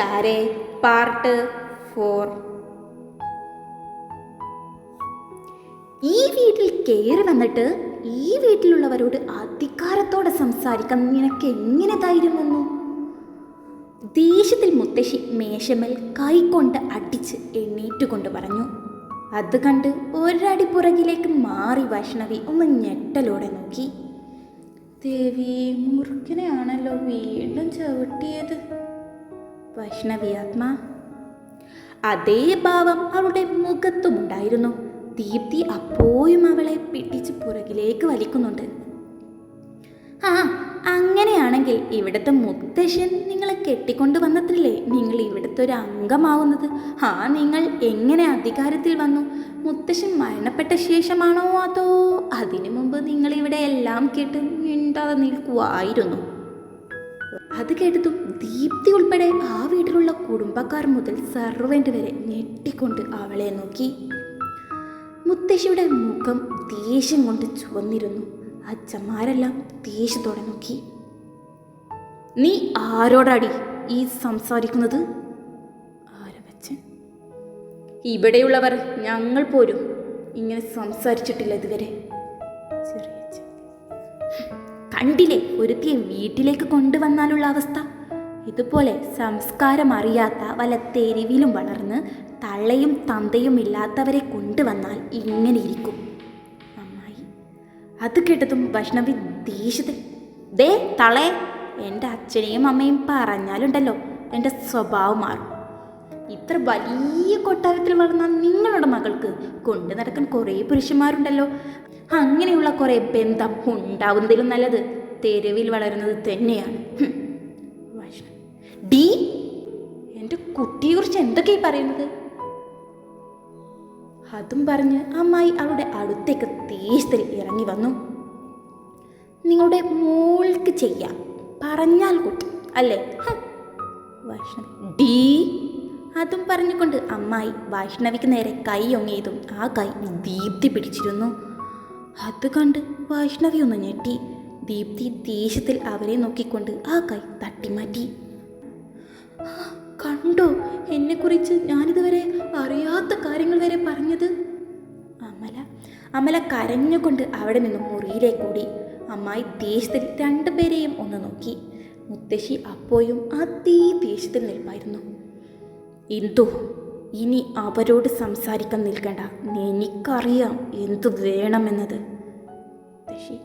ചാരേ. Part four. ഈ വീട്ടിൽ കയറി വന്നിട്ട് ഈ വീട്ടിലുള്ളവരോട് അധികാരത്തോടെ സംസാരിക്കാൻ നിനക്ക് എങ്ങനെ ധൈര്യം വന്നു? ദേഷ്യത്തിൽ മുത്തശ്ശി മേശമൽ കൈകൊണ്ട് അടിച്ച് എണ്ണീറ്റുകൊണ്ട് പറഞ്ഞു അത് കണ്ട് ഒരടി പുറകിലേക്ക് മാറി വൈഷ്ണവി ഒന്ന് ഞെട്ടലോടെ നോക്കി. ദേവി മുറുക്കിനെയാണല്ലോ വീണ്ടും ചവിട്ടിയത്. വൈഷ്ണവി ആത്മാ അതേ ഭാവം അവളുടെ മുഖത്തുമുണ്ടായിരുന്നു. ദീപ്തി അപ്പോഴും അവളെ പിടിച്ച് പുറകിലേക്ക് വലിക്കുന്നുണ്ട്. ആ അങ്ങനെയാണെങ്കിൽ ഇവിടുത്തെ മുത്തശ്ശൻ നിങ്ങളെ കെട്ടിക്കൊണ്ട് വന്നത്തില്ലേ നിങ്ങൾ ഇവിടുത്തെ ഒരു അംഗമാവുന്നത്? ആ നിങ്ങൾ എങ്ങനെ അധികാരത്തിൽ വന്നു? മുത്തശ്ശൻ മരണപ്പെട്ട ശേഷമാണോ അതോ അതിനു മുമ്പ് നിങ്ങൾ ഇവിടെ എല്ലാം കേട്ട് മിണ്ടാതെ നിൽക്കുവായിരുന്നു? അത് കേട്ടതും ദീപ്തി ഉൾപ്പെടെ ആ വീട്ടിലുള്ള കുടുംബക്കാർ മുതൽ സർവന്റ് വരെ ഞെട്ടിക്കൊണ്ട് അവളെ നോക്കി. മുത്തശ്ശിയുടെ മുഖം ദേഷ്യം കൊണ്ട് ചുവന്നിരുന്നു. അച്ഛന്മാരെല്ലാം ദേഷ്യത്തോടെ നോക്കി. നീ ആരോടാടി ഈ സംസാരിക്കുന്നത്? ആരവച്ചൻ ഇവിടെയുള്ളവർ ഞങ്ങൾ പോലും ഇങ്ങനെ സംസാരിച്ചിട്ടില്ല ഇതുവരെ. ചെറിയച്ഛൻ കണ്ടില്ലേ? ഒരുത്തിയെ വീട്ടിലേക്ക് കൊണ്ടുവന്നാലുള്ള അവസ്ഥ. ഇതുപോലെ സംസ്കാരം അറിയാത്ത വല്ല തെരുവിലും വളർന്ന് തള്ളയും തന്തയും ഇല്ലാത്തവരെ കൊണ്ടുവന്നാൽ ഇങ്ങനെ ഇരിക്കും. നന്നായി അത് കേട്ടതും വൈഷ്ണവി ദേഷ്യത്തിൽ ദേ തളേ എന്റെ അച്ഛനെയും അമ്മയും പറഞ്ഞാലുണ്ടല്ലോ എന്റെ സ്വഭാവം മാറും. ഇത്ര വലിയ കൊട്ടാരത്തിൽ വളർന്ന നിങ്ങളുടെ മകൾക്ക് കൊണ്ടു നടക്കാൻ കുറേ പുരുഷന്മാരുണ്ടല്ലോ. അങ്ങനെയുള്ള കുറേ ബന്ധം ഉണ്ടാവുന്നതിലും നല്ലത് തെരുവിൽ വളരുന്നത് തന്നെയാണ്. കുട്ടിയെക്കുറിച്ച് എന്തൊക്കെ പറയുന്നത്? അതും പറഞ്ഞ് അമ്മായി അവളുടെ അടുത്തേക്ക് തേശത്തിൽ ഇറങ്ങി വന്നു. നിങ്ങളുടെ മോൾക്ക് ചെയ്യാം. പറഞ്ഞാൽ കുട്ടി അല്ലേ. വൈഷ്ണവി. ഡീ. അതും പറഞ്ഞുകൊണ്ട് അമ്മായി വൈഷ്ണവിക്ക് നേരെ കൈ ഒങ്ങിയതും ആ കൈ ദീപ്തി പിടിച്ചിരുന്നു. അത് കണ്ട് വൈഷ്ണവി ഒന്ന് ഞെട്ടി. ദീപ്തി ദേഷ്യത്തിൽ അവരെ നോക്കിക്കൊണ്ട് ആ കൈ തട്ടിമാറ്റി. "ആ, കണ്ടോ? എന്നെക്കുറിച്ച് ഞാനിതുവരെ അറിയാത്ത കാര്യങ്ങൾ വരെ പറഞ്ഞത്? അമല അമല കരഞ്ഞുകൊണ്ട് അവിടെ നിന്നും മുറിയിലേക്ക് ഓടി. അമ്മായി ദേഷ്യത്തിൽ രണ്ടുപേരെയും ഒന്ന് നോക്കി. മുത്തശ്ശി അപ്പോയും അതീ ദേഷ്യത്തിൽ നിൽപ്പായിരുന്നു. എന്തു? ഇനി അവരോട് സംസാരിക്കാൻ നിൽക്കണ്ട. എനിക്കറിയാം എന്തു വേണമെന്നത്. മുത്തശ്ശി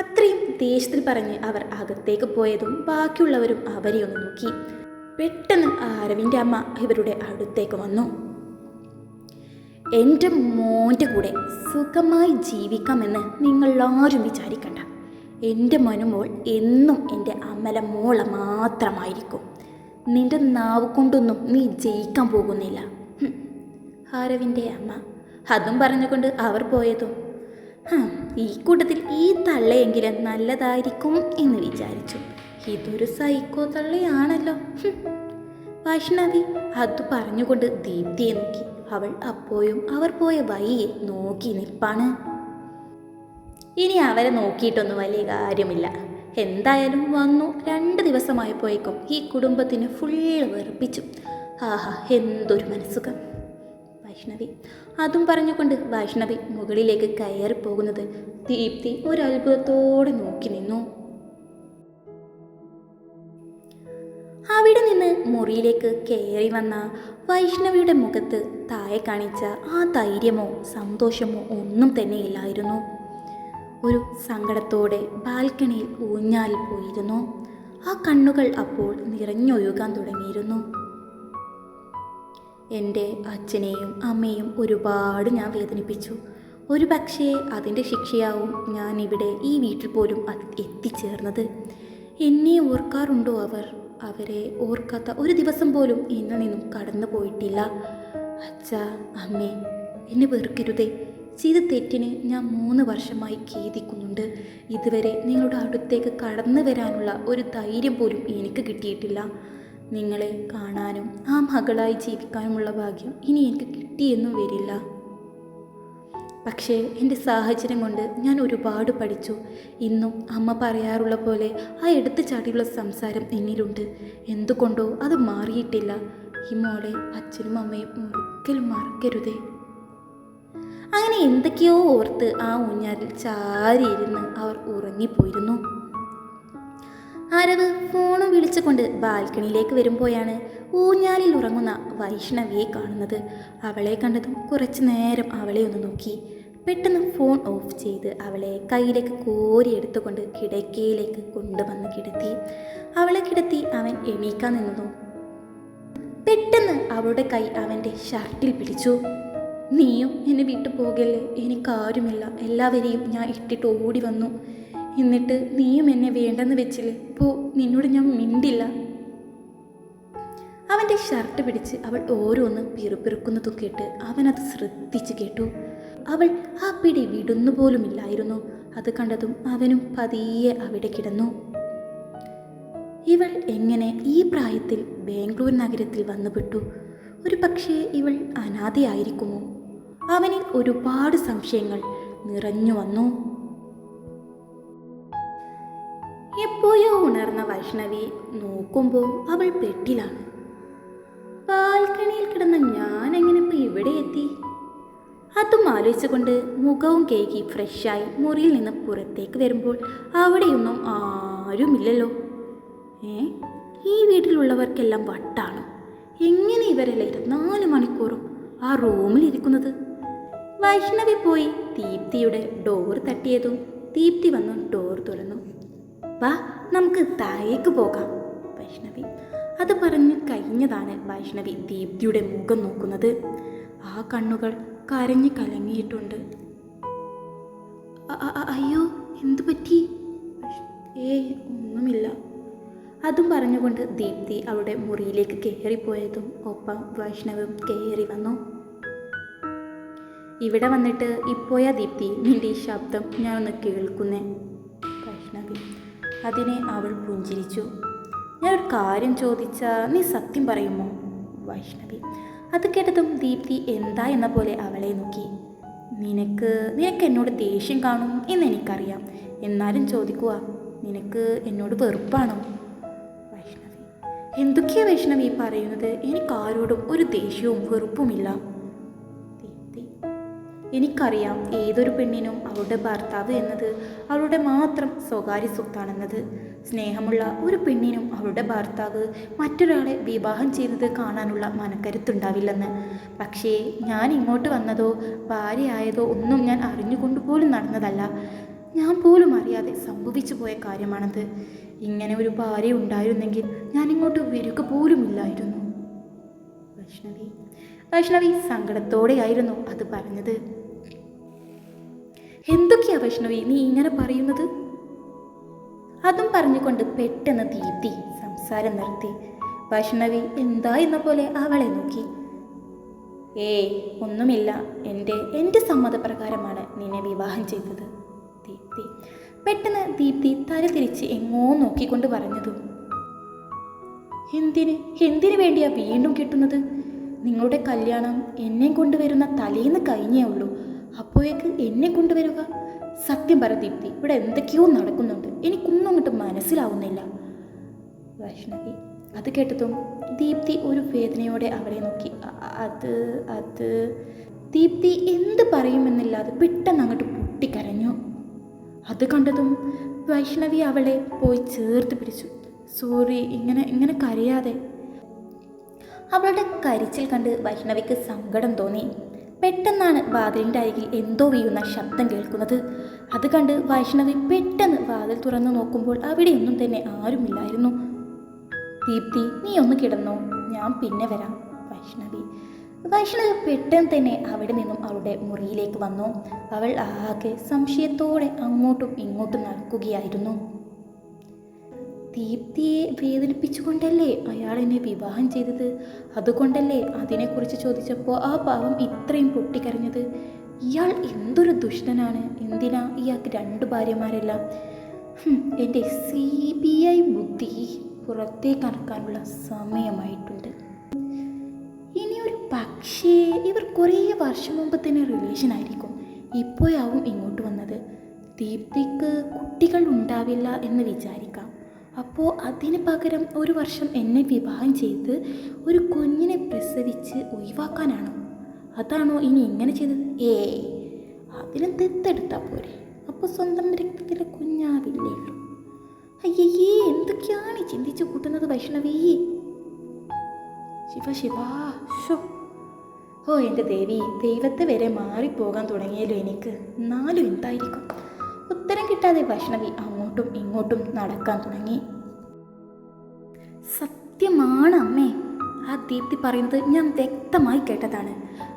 അത്രയും ദേഷ്യത്തിൽ പറഞ്ഞ് അവർ അകത്തേക്ക് പോയതും ബാക്കിയുള്ളവരും അവരെ ഒന്ന് നോക്കി. പെട്ടെന്ന് അരവിന്റെ അമ്മ ഇവരുടെ അടുത്തേക്ക് വന്നു. എന്റെ മോന്റെ കൂടെ സുഖമായി ജീവിക്കാമെന്ന് നിങ്ങളാരും വിചാരിക്കണ്ട. എന്റെ മനുമോൾ എന്നും എന്റെ അമല മോള മാത്രമായിരിക്കും. നിന്റെ നാവ് കൊണ്ടൊന്നും നീ ജയിക്കാൻ പോകുന്നില്ല. ഹും. ഹാരവിന്റെ അമ്മ അതും പറഞ്ഞുകൊണ്ട് അവർ പോയതും. "ഹും, ഈ കൂട്ടത്തിൽ ഈ തള്ളയെങ്കിലും നല്ലതായിരിക്കും എന്ന് വിചാരിച്ചു. ഇതൊരു സൈക്കോ തള്ളിയാണല്ലോ. വൈഷ്ണവി അത് പറഞ്ഞുകൊണ്ട് ദീപ്തിയെ നോക്കി. അവൾ അപ്പോഴും അവർ പോയ വഴിയെ നോക്കി നിൽപ്പാണ്. ഇനി അവരെ നോക്കിയിട്ടൊന്നും വലിയ കാര്യമില്ല. എന്തായാലും വന്നു രണ്ട് ദിവസമായപ്പോയേക്കും ഈ കുടുംബത്തിന് ഫുള്ള് വെറുപ്പിച്ചു. ആഹാ എന്തൊരു മനസ്സുഖം. വൈഷ്ണവി അതും പറഞ്ഞുകൊണ്ട് വൈഷ്ണവി മുകളിലേക്ക് കയറി പോകുന്നത് ദീപ്തി ഒരു അത്ഭുതത്തോടെ നോക്കി നിന്നു. മുറിയിലേക്ക് കയറി വന്ന വൈഷ്ണവിയുടെ മുഖത്ത് താഴെ കാണിച്ച ആ ധൈര്യമോ സന്തോഷമോ ഒന്നും തന്നെ ഇല്ലായിരുന്നു. ഒരു സങ്കടത്തോടെ ബാൽക്കണിയിൽ ഊഞ്ഞാൽ പോയിരുന്നു. ആ കണ്ണുകൾ അപ്പോൾ നിറഞ്ഞൊഴുകാൻ തുടങ്ങിയിരുന്നു. എന്റെ അച്ഛനെയും അമ്മയും ഒരുപാട് ഞാൻ വേദനിപ്പിച്ചു. ഒരു പക്ഷേ അതിന്റെ ശിക്ഷയാവും ഞാൻ ഇവിടെ ഈ വീട്ടിൽ പോലും എത്തിച്ചേർന്നത്. എന്നെ ഓർക്കാറുണ്ടോ അവർ? അവരെ ഓർക്കാത്ത ഒരു ദിവസം പോലും എന്നിൽ നിന്നും കടന്നു പോയിട്ടില്ല. അച്ഛ അമ്മേ എന്നെ വെറുക്കരുതേ. ചെയ്ത തെറ്റിന് ഞാൻ മൂന്ന് വർഷമായി ഖേദിക്കുന്നുണ്ട്. ഇതുവരെ നിങ്ങളുടെ അടുത്തേക്ക് കടന്നു വരാനുള്ള ഒരു ധൈര്യം പോലും എനിക്ക് കിട്ടിയിട്ടില്ല. നിങ്ങളെ കാണാനും ആ മകളായി ജീവിക്കാനുമുള്ള ഭാഗ്യം ഇനി എനിക്ക് കിട്ടിയെന്നും വരില്ല. പക്ഷേ എന്റെ സാഹചര്യം കൊണ്ട് ഞാൻ ഒരുപാട് പഠിച്ചു. ഇന്നും അമ്മ പറയാറുള്ള പോലെ ആ എടുത്തു ചാടിയുള്ള സംസാരം എന്നിലുണ്ട്. എന്തുകൊണ്ടോ അത് മാറിയിട്ടില്ല. ഈ മോളെ അച്ഛനും അമ്മയും ഒരിക്കലും മറക്കരുതേ. അങ്ങനെ എന്തൊക്കെയോ ഓർത്ത് ആ ഊഞ്ഞാലിൽ ചാരിയിരുന്ന് അവർ ഉറങ്ങിപ്പോയിരുന്നു. ആരവ് ഫോണും വിളിച്ചുകൊണ്ട് ബാൽക്കണിയിലേക്ക് വരുമ്പോഴാണ് ഊഞ്ഞാലിൽ ഉറങ്ങുന്ന വൈഷ്ണവിയെ കാണുന്നത്. അവളെ കണ്ടതും കുറച്ചു നേരം അവളെ ഒന്ന് നോക്കി. പെട്ടെന്ന് ഫോൺ ഓഫ് ചെയ്ത് അവളെ കയ്യിലേക്ക് കോരി എടുത്തുകൊണ്ട് കിടക്കയിലേക്ക് കൊണ്ടുവന്ന് കിടത്തി. അവളെ കിടത്തി അവൻ എണീക്കാൻ നിന്നു. പെട്ടെന്ന് അവളുടെ കൈ അവന്റെ ഷർട്ടിൽ പിടിച്ചു. നീയും എന്നെ വിട്ടു പോകല്ലേ? എനിക്കാരുമില്ല. എല്ലാവരെയും ഞാൻ ഇട്ടിട്ട് ഓടി വന്നു. എന്നിട്ട് നീയും എന്നെ വേണ്ടെന്ന് വെച്ചില്ലേ? പോ നിന്നോട് ഞാൻ മിണ്ടില്ല. അവന്റെ ഷർട്ട് പിടിച്ച് അവൾ ഓരോന്ന് പിറുപിറുക്കുന്നതും കേട്ട് അവനത് ശ്രദ്ധിച്ച് കേട്ടു. അവൾ ആ പിടി വിടുന്നു പോലുമില്ലായിരുന്നു. അത് കണ്ടതും അവനും പതിയെ അവിടെ കിടന്നു. ഇവൾ എങ്ങനെ ഈ പ്രായത്തിൽ ബാംഗ്ലൂർ നഗരത്തിൽ വന്നുപെട്ടു ഒരു പക്ഷേ ഇവൾ അനാഥയായിരിക്കുമോ അവനിൽ ഒരുപാട് സംശയങ്ങൾ നിറഞ്ഞു വന്നു. എപ്പോഴോ ഉണർന്ന വൈഷ്ണവി നോക്കുമ്പോൾ അവൾ പെട്ടിലാണ്. ബാൽക്കണിയിൽ കിടന്ന ഞാൻ എങ്ങനെ ഇപ്പോൾ ഇവിടെ എത്തി? അതും ആലോചിച്ചുകൊണ്ട് മുഖവും കേക്കി ഫ്രഷായി മുറിയിൽ നിന്ന് പുറത്തേക്ക് വരുമ്പോൾ അവിടെയൊന്നും ആരുമില്ലല്ലോ. ഏ? ഈ വീട്ടിലുള്ളവർക്കെല്ലാം വട്ടാണ്. എങ്ങനെ ഇവരെല്ലാം ഇരുപത്തിനാല് മണിക്കൂറും ആ റൂമിൽ ഇരിക്കുന്നത്? വൈഷ്ണവി പോയി ദീപ്തിയുടെ ഡോർ തട്ടിയതും ദീപ്തി വന്നു ഡോർ തുറന്നു. വാ നമുക്ക് താഴേക്ക് പോകാം വൈഷ്ണവി. അത് പറഞ്ഞ് കഴിഞ്ഞതാണ് വൈഷ്ണവി ദീപ്തിയുടെ മുഖം നോക്കുന്നത്. ആ കണ്ണുകൾ കരഞ്ഞു കലങ്ങിയിട്ടുണ്ട്. അയ്യോ എന്തു പറ്റി? ഏ ഒന്നുമില്ല. അതും പറഞ്ഞുകൊണ്ട് ദീപ്തി അവളുടെ മുറിയിലേക്ക് കയറിപ്പോയതും ഒപ്പം വൈഷ്ണവും കയറി വന്നു. ഇവിടെ വന്നിട്ട് ഇപ്പോയാ ദീപ്തി നിന്റെ ഈ ശബ്ദം ഞാനൊന്ന് കേൾക്കുന്നേ? വൈഷ്ണവി അതിനെ അവൾ പുഞ്ചിരിച്ചു. ഞാനൊരു കാര്യം ചോദിച്ചാൽ നീ സത്യം പറയുമോ? വൈഷ്ണവി അത് കേട്ടതും ദീപ്തി എന്താ എന്ന പോലെ അവളെ നോക്കി. നിനക്ക് നിനക്ക് എന്നോട് ദേഷ്യം കാണും എന്ന് എനിക്കറിയാം. എന്നാലും ചോദിക്കുക നിനക്ക് എന്നോട് വെറുപ്പാണോ? വൈഷ്ണവി എന്തൊക്കെയാ വൈഷ്ണവി പറയുന്നത്? എനിക്കാരോടും ഒരു ദേഷ്യവും വെറുപ്പുമില്ല. ദീപ്തി എനിക്കറിയാം ഏതൊരു പെണ്ണിനും അവളുടെ ഭർത്താവ് എന്നത് അവളുടെ മാത്രം സ്വകാര്യ സ്വത്താണെന്നത്. സ്നേഹമുള്ള ഒരു പെണ്ണിനും അവളുടെ ഭർത്താവ് മറ്റൊരാളെ വിവാഹം ചെയ്തത് കാണാനുള്ള മനക്കരുത്തുണ്ടാവില്ലെന്ന്. പക്ഷേ ഞാൻ ഇങ്ങോട്ട് വന്നതോ ഭാര്യയായതോ ഒന്നും ഞാൻ അറിഞ്ഞുകൊണ്ട് പോലും നടന്നതല്ല. ഞാൻ പോലും അറിയാതെ സംഭവിച്ചു പോയ കാര്യമാണത്. ഇങ്ങനെ ഒരു ഭാര്യ ഉണ്ടായിരുന്നെങ്കിൽ ഞാൻ ഇങ്ങോട്ട് വരിക പോലുമില്ലായിരുന്നു വൈഷ്ണവി വൈഷ്ണവി സങ്കടത്തോടെയായിരുന്നു അത് പറഞ്ഞത്. എന്തൊക്കെയാ വൈഷ്ണവി നീ ഇങ്ങനെ പറയുന്നത്? അതും പറഞ്ഞുകൊണ്ട് പെട്ടെന്ന് ദീപ്തി സംസാരം നിർത്തി. വൈഷ്ണവി എന്താ എന്ന പോലെ അവളെ നോക്കി. ഏ ഒന്നുമില്ല. എന്റെ എന്റെ സമ്മതപ്രകാരമാണ് നിന്നെ വിവാഹം ചെയ്തത്. ദീപ്തി പെട്ടെന്ന് ദീപ്തി തല തിരിച്ച് എങ്ങോ നോക്കിക്കൊണ്ട് പറഞ്ഞതും എന്തിന് എന്തിനു വേണ്ടിയാ വീണ്ടും കിട്ടുന്നത്? നിങ്ങളുടെ കല്യാണം എന്നെ കൊണ്ടുവരുന്ന തലേന്ന് കഴിഞ്ഞേ ഉള്ളൂ. അപ്പോഴേക്ക് എന്നെ കൊണ്ടുവരിക. സത്യം പറ ദീപ്തി ഇവിടെ എന്തൊക്കെയോ നടക്കുന്നുണ്ട്. എനിക്കൊന്നും അങ്ങോട്ട് മനസ്സിലാവുന്നില്ല. വൈഷ്ണവി അത് കേട്ടതും ദീപ്തി ഒരു വേദനയോടെ അവളെ നോക്കി. "അ- അ- അത് അത്. ദീപ്തി എന്ത് പറയുമെന്നില്ലാതെ പെട്ടെന്ന് അങ്ങോട്ട് പൊട്ടിക്കരഞ്ഞു. അത് കണ്ടതും വൈഷ്ണവി അവളെ പോയി ചേർത്ത് പിടിച്ചു. സോറി ഇങ്ങനെ ഇങ്ങനെ കരയാതെ. അവളുടെ കരിച്ചിൽ കണ്ട് വൈഷ്ണവിക്ക് സങ്കടം തോന്നി. പെട്ടെന്നാണ് വാതിലിന്റെ അരികിൽ എന്തോ വീഴുന്ന ശബ്ദം കേൾക്കുന്നത്. അത് കണ്ട് വൈഷ്ണവി പെട്ടെന്ന് വാതിൽ തുറന്നു നോക്കുമ്പോൾ അവിടെയൊന്നും തന്നെ ആരുമില്ലായിരുന്നു. ദീപ്തി നീ ഒന്ന് കിടന്നോ. ഞാൻ പിന്നെ വരാം വൈഷ്ണവി. വൈഷ്ണവി പെട്ടെന്ന് തന്നെ അവിടെ നിന്നും അവളുടെ മുറിയിലേക്ക് വന്നു. അവൾ ആകെ സംശയത്തോടെ അങ്ങോട്ടും ഇങ്ങോട്ടും നടക്കുകയായിരുന്നു. ദീപ്തിയെ വേദനിപ്പിച്ചുകൊണ്ടല്ലേ അയാൾ എന്നെ വിവാഹം ചെയ്തത്? അതുകൊണ്ടല്ലേ അതിനെക്കുറിച്ച് ചോദിച്ചപ്പോൾ ആ പാവം ഇത്രയും പൊട്ടിക്കരഞ്ഞത്? ഇയാൾ എന്തൊരു ദുഷ്ടനാണ്? എന്തിനാ ഇയാൾക്ക് രണ്ട് ഭാര്യമാരെല്ലാം? എന്റെ സി ബി ഐ ബുദ്ധി പുറത്തേക്ക് അറക്കാനുള്ള സമയമായിട്ടുണ്ട്. ഇനി ഒരു പക്ഷേ ഇവർ കുറേ വർഷം മുമ്പ് തന്നെ റിലേഷൻ ആയിരിക്കും. ഇപ്പോഴാവും ഇങ്ങോട്ട് വന്നത്. ദീപ്തിക്ക് കുട്ടികൾ ഉണ്ടാവില്ല എന്ന് വിചാരിക്കാം. അപ്പോൾ അതിന് പകരം ഒരു വർഷം എന്നെ വിവാഹം ചെയ്ത് ഒരു കുഞ്ഞിനെ പ്രസവിച്ച് ഒഴിവാക്കാനാണോ? അതാണോ ഇനി ഇങ്ങനെ ചെയ്തത്? ഏ അതിന് ദത്തെടുത്താൽ പോരെ. അപ്പോൾ സ്വന്തം രക്തത്തിലെ കുഞ്ഞാവില്ലേ? അയ്യേ എന്തൊക്കെയാണ് ചിന്തിച്ച് ചിന്തിച്ചു കൂട്ടുന്നത് വൈഷ്ണവീ? ശിവ ശിവ. ഷോ ഓ എന്റെ ദേവി ദൈവത്തെ വരെ മാറിപ്പോകാൻ തുടങ്ങിയല്ലോ എനിക്ക്. നാലും എന്തായിരിക്കും? ഉത്തരം കിട്ടാതെ വൈഷ്ണവി അങ്ങോട്ടും ഇങ്ങോട്ടും നടക്കാൻ തുടങ്ങി. സത്യമാണ് അമ്മേ ആ ദീപ്തി പറയുന്നത് ഞാൻ വ്യക്തമായി കേട്ടതാണ്.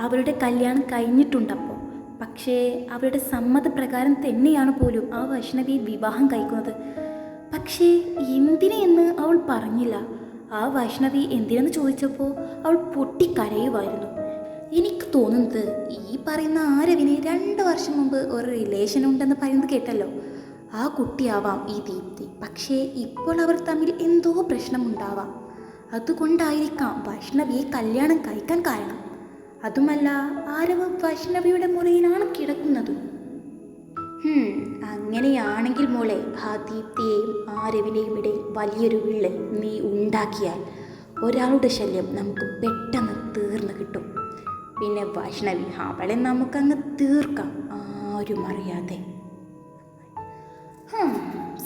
അവരുടെ കല്യാണം കഴിഞ്ഞിട്ടുണ്ടപ്പോൾ പക്ഷേ അവരുടെ സമ്മതപ്രകാരം തന്നെയാണ് പോലും ആ വൈഷ്ണവി വിവാഹം കഴിക്കുന്നത്. പക്ഷേ എന്തിനെന്ന് അവൾ പറഞ്ഞില്ല. ആ വൈഷ്ണവി എന്തിനെന്ന് ചോദിച്ചപ്പോൾ അവൾ പൊട്ടിക്കരയുമായിരുന്നു. എനിക്ക് തോന്നുന്നത് ഈ പറയുന്ന ആരവിന് രണ്ട് വർഷം മുമ്പ് ഒരു റിലേഷൻ ഉണ്ടെന്ന് പറയുന്നത് കേട്ടല്ലോ. ആ കുട്ടിയാവാം ഈ ദീപ്തി. പക്ഷേ ഇപ്പോൾ അവർ തമ്മിൽ എന്തോ പ്രശ്നമുണ്ടാവാം. അതുകൊണ്ടായിരിക്കാം വൈഷ്ണവിയെ കല്യാണം കഴിക്കാൻ കാരണം. അതുമല്ല ആരവ് വൈഷ്ണവിയുടെ മുറിയിലാണ് കിടക്കുന്നത്. അങ്ങനെയാണെങ്കിൽ മോളെ ആ ദീപ്തിയെയും ആരവിനെയും ഇടയിൽ വലിയൊരു വിള്ളൽ നീ ഉണ്ടാക്കിയാൽ ഒരാളുടെ ശല്യം നമുക്ക് പെട്ടെന്ന് തീർന്നു കിട്ടും. പിന്നെ വൈഷ്ണവി അവളെ നമുക്കങ്ങ് തീർക്കാം. ആരും അറിയാതെ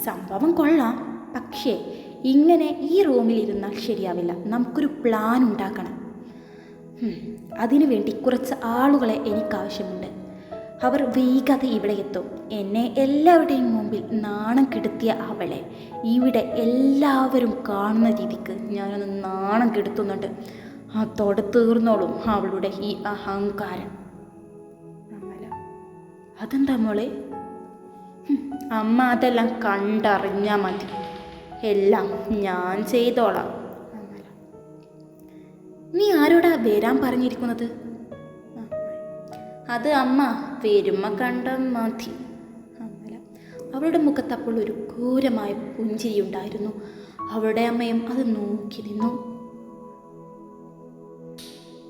സംഭവം കൊള്ളാം. പക്ഷേ ഇങ്ങനെ ഈ റൂമിൽ ഇരുന്നാൽ ശരിയാവില്ല. നമുക്കൊരു പ്ലാൻ ഉണ്ടാക്കണം. അതിനു വേണ്ടി കുറച്ച് ആളുകളെ എനിക്കാവശ്യമുണ്ട്. അവർ വൈകാതെ ഇവിടെ എത്തും. എന്നെ എല്ലാവരുടെയും മുമ്പിൽ നാണം കെടുത്തിയ അവളെ ഇവിടെ എല്ലാവരും കാണുന്ന രീതിക്ക് ഞാനൊന്ന് നാണം കെടുത്തുന്നുണ്ട്. അതോടെ തീർന്നോളും അവളുടെ ഈ അഹങ്കാരം. അതെന്താ മോളെ? അമ്മ അതെല്ലാം കണ്ടറിഞ്ഞാൽ മതി. എല്ലാം ഞാൻ ചെയ്തോളാം. നീ ആരോടാ വരാൻ പറഞ്ഞിരിക്കുന്നത്? അത് അമ്മ വരുമ്മ കണ്ട മതി. അവളുടെ മുഖത്തപ്പോൾ ഒരു ക്രൂരമായ പുഞ്ചിരിയുണ്ടായിരുന്നു. അവളുടെ അമ്മയും അത് നോക്കി നിന്നു.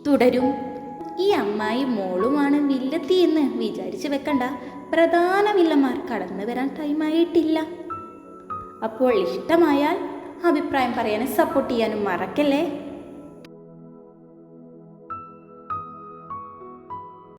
തുടരും. ഈ അമ്മായി മോളുമാണ് വില്ലത്തി എന്ന് വിചാരിച്ചു വെക്കണ്ട. പ്രധാന വില്ലന്മാർ കടന്നു വരാൻ ടൈമായിട്ടില്ല അപ്പോൾ ഇഷ്ടമായാൽ അഭിപ്രായം പറയാനും സപ്പോർട്ട് ചെയ്യാനും മറക്കല്ലേ?